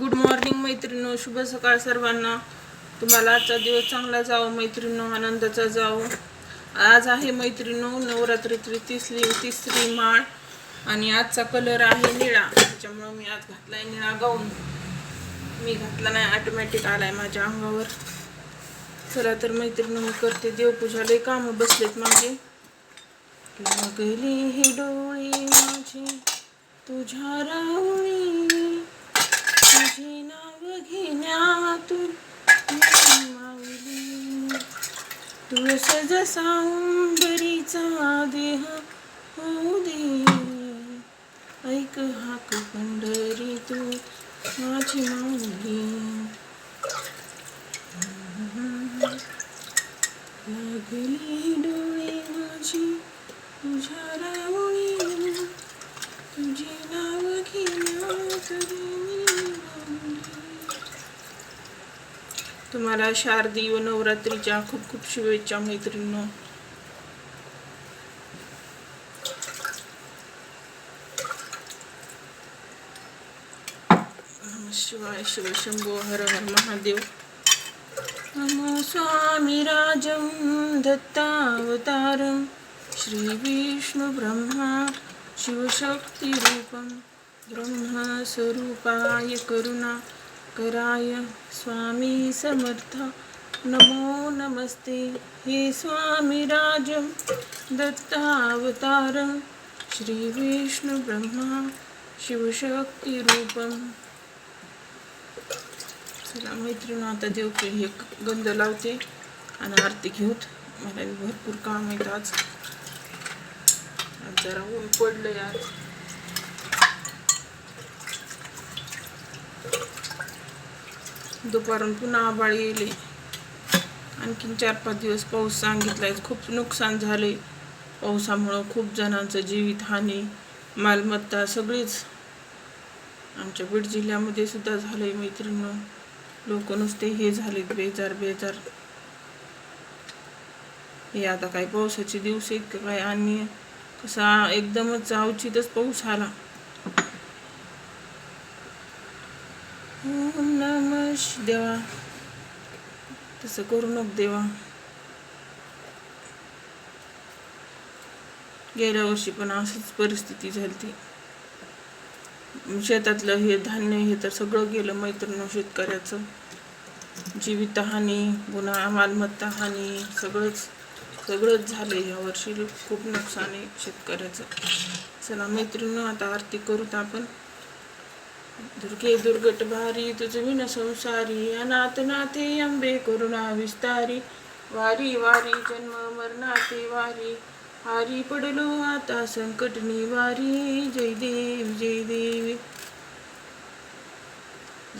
Good morning मैत्रिणो शुभ सकाळ सर्वांना. तुम्हाला आजचा दिवस चांगला जावो मैत्रिणीनो. आनंदाचा जावो. आज आहे मैत्रिणो नवरात्रीची तिसरी तिसरी माळ. आणि आजचा कलर आहे निळा. त्याच्यामुळं मी आज घातलाय निळा गाऊन मी घातला नाही ऑटोमॅटिक आलाय माझ्या अंगावर. चला तर मैत्रिणो मी करते देवपूजा. लय कामं बसलेत माझे. लागली हे डोळी माझे. तुझ्या रावळी तुझे नाव घेण्यातून मी मावली तुळस जसा उंबरीचा देह होऊ दे. ऐक हाक पंढरी तू माझी माऊली. लागली डोळे माझी तुझ्या रावळी तुझे नाव घेण्यात मी मावली. तुम्हाला शारदीय व नवरात्रीच्या खूप खूप शुभेच्छा मैत्रिणींनो. शिवाय शिव शंभो हर हर महादेव. नमो स्वामी राजं दत्तावतारं श्रीविष्णुब्रह्मा शिवशक्तिरूपं ब्रह्मस्वरूपाय करुणा. कराय स्वामी समर्थ. नमो नमस्ते. हे स्वामी राजं. दत्तावतारं. श्रीविष्णुब्रह्मा शिवशक्तिरूपं चला मैत्रिणी आता देव हे गंध लावते आणि आरती घेऊत. मला भरपूर काम येतात जरा ऊन पडलं आज. दुपारून पुन्हा आबाळ येईल. आणखीन चार पाच दिवस पाऊस सांगितलाय. खूप नुकसान झाले पावसामुळं खूप जणांचं जीवितहानी मालमत्ता सगळीच आमच्या बीड जिल्ह्यामध्ये सुद्धा झालंय मैत्रिणी लोक नुसते हे झालेत बेजार बेजार. हे आता काय पावसाचे दिवस आहेत का काय? आणि कसा एकदमच अवचितच पाऊस आला. ओम देवा. तसं करू नको देवा. गेल्या वर्षी पण असंच परिस्थिती झाली शेतातलं हे धान्य हे तर सगळं गेलं मैत्रिणी शेतकऱ्याचं. जीवितहानी पुन्हा मालमत्ता हानी सगळंच सगळंच झालं ह्या वर्षी. खूप नुकसान आहे शेतकऱ्याचं. चला मैत्रिणी आता आरती करूत आपण. दुर्गे दुर्गट भारी तुझविन संसारी अनाथ नाथे अंबे करुणा विस्तारी वारी वारी जन्म मरणाते वारी हारी पडलो आता संकट निवारी जय देव जय देवी.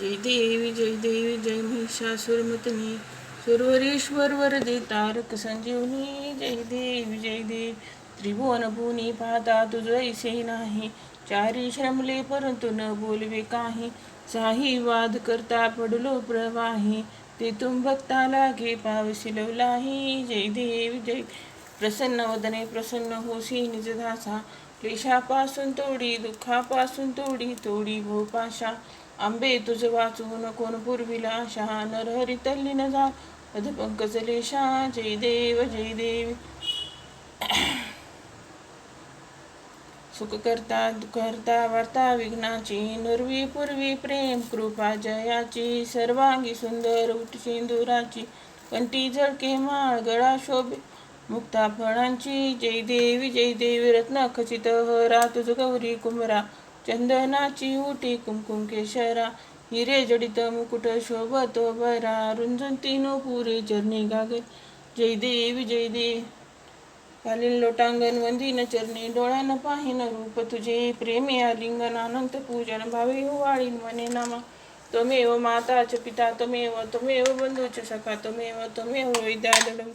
जय देवी जय देवी जय महिषासुरमतनी सुरवरेश्वर वर दे तारक संजीवनी जय देव जय देव. त्रिभुवन भुनी पाहता तुझैसे नाही. चारी श्रमले परंतु न बोलवे काही. साही वाद करता पडलो प्रवाही. ते तुम भक्ता लागे पावशिलवलाही जय देव जय. प्रसन्न वदने प्रसन्न होशी निज दासा क्लेशापासून तोडी दुःखापासून तोडी तोडी भोपाशा आंबे तुझ वाचून कोण पूर्वीला आशा? नरहरी तल्ली न जा. पंकज लेशा. जय देव जय देव. सुख करता दुःखहर्ता वार्ता विघ्नाची नुरवी पूर्वी प्रेम कृपा जयाची सर्वांगी सुंदर उठ सिंदुराची कंठी झळके माळ गळा शोभे मुक्ता फळांची जय देवी जय देवी रत्न खचित हरा तुझ गौरी कुमरा चंदनाची उटी कुमकुम केशरा हिरे जडित मुकुट शोभत बरा रुंजून तीनो पुरे चरणी गागर जय देवी जय देवी कालीन लोटांगण वंदीन चरणी डोळ्यानं पाहिन रूप. तुझे प्रेमी आलिंगन अनंत पूजन भावे वाळीन मने नामा. त्वमेव माता च पिता त्वमेव त्वमेव बंधूच सखा त्वमेव त्वमेव विद्याधडम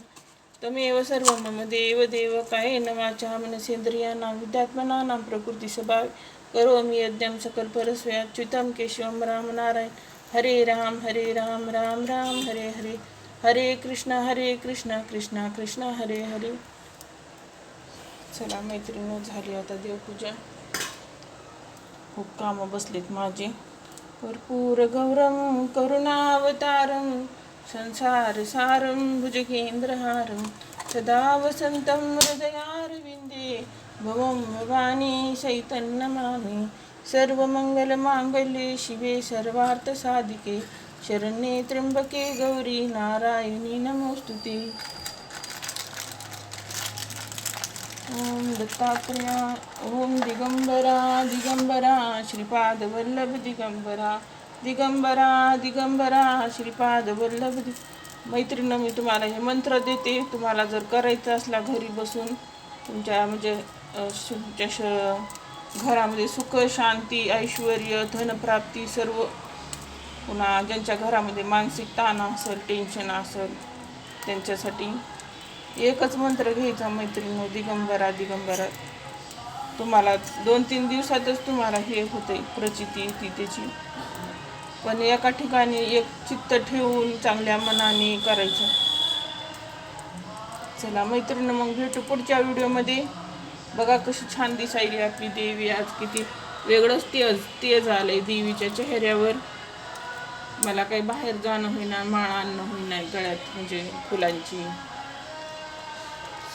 त्वमेव सर्व मम देव देव कायेन वाचा मनसेंद्रियाणां विद्यात्मनानां प्रकृती स्वभाव. करोमि यज्ञम सकल परस्वे केशवम केशवं राम नारायण. हरे राम हरे राम राम राम हरे हरे. हरे कृष्ण हरे कृष्ण कृष्ण कृष्ण हरे हरे. चला मैत्रिणी झाली आता देवपूजा. खूप कामं बसलीत माझी. कर्पूरगौरं करुणावतारं संसारसारं भुजगेन्द्रहारं सदा वसन्तं हृदयारविंदे भवं भवानी सैतन्नमामि सर्वमङ्गलमाङ्गल्ये शिवे सर्वार्थसाधिके शरण्ये त्र्यंबके गौरी नारायणी नमोस्तुते ते ओम दत्तात्रेया ओम दिगंबरा दिगंबरा श्रीपाद वल्लभ दिगंबरा दिगंबरा दिगंबरा श्रीपाद वल्लभ दि मैत्रिणं मी तुम्हाला हे मंत्र देते. तुम्हाला जर करायचं असला घरी बसून तुमच्या म्हणजे तुमच्या श घरामध्ये सुख शांती ऐश्वर धनप्राप्ती सर्व पुन्हा ज्यांच्या घरामध्ये मानसिक ताण असेल टेन्शन असेल त्यांच्यासाठी एकच मंत्र घ्यायचा मैत्रिणी हो, दिगंबरा दिगंबरा. तुम्हाला दोन तीन दिवसातच तुम्हाला हे होते प्रचिती येते त्याची. पण एका ठिकाणी एक चित्त ठेवून चांगल्या मनाने करायचं. चला मैत्रिणी मग भेटू पुढच्या व्हिडिओमध्ये. बघा कशी छान दिसायली आपली देवी. आज किती वेगळंच तेज तेज आलंय देवीच्या चेहऱ्यावर. मला काही बाहेर जाणं होईना माळ आणणं होईना गळ्यात म्हणजे फुलांची.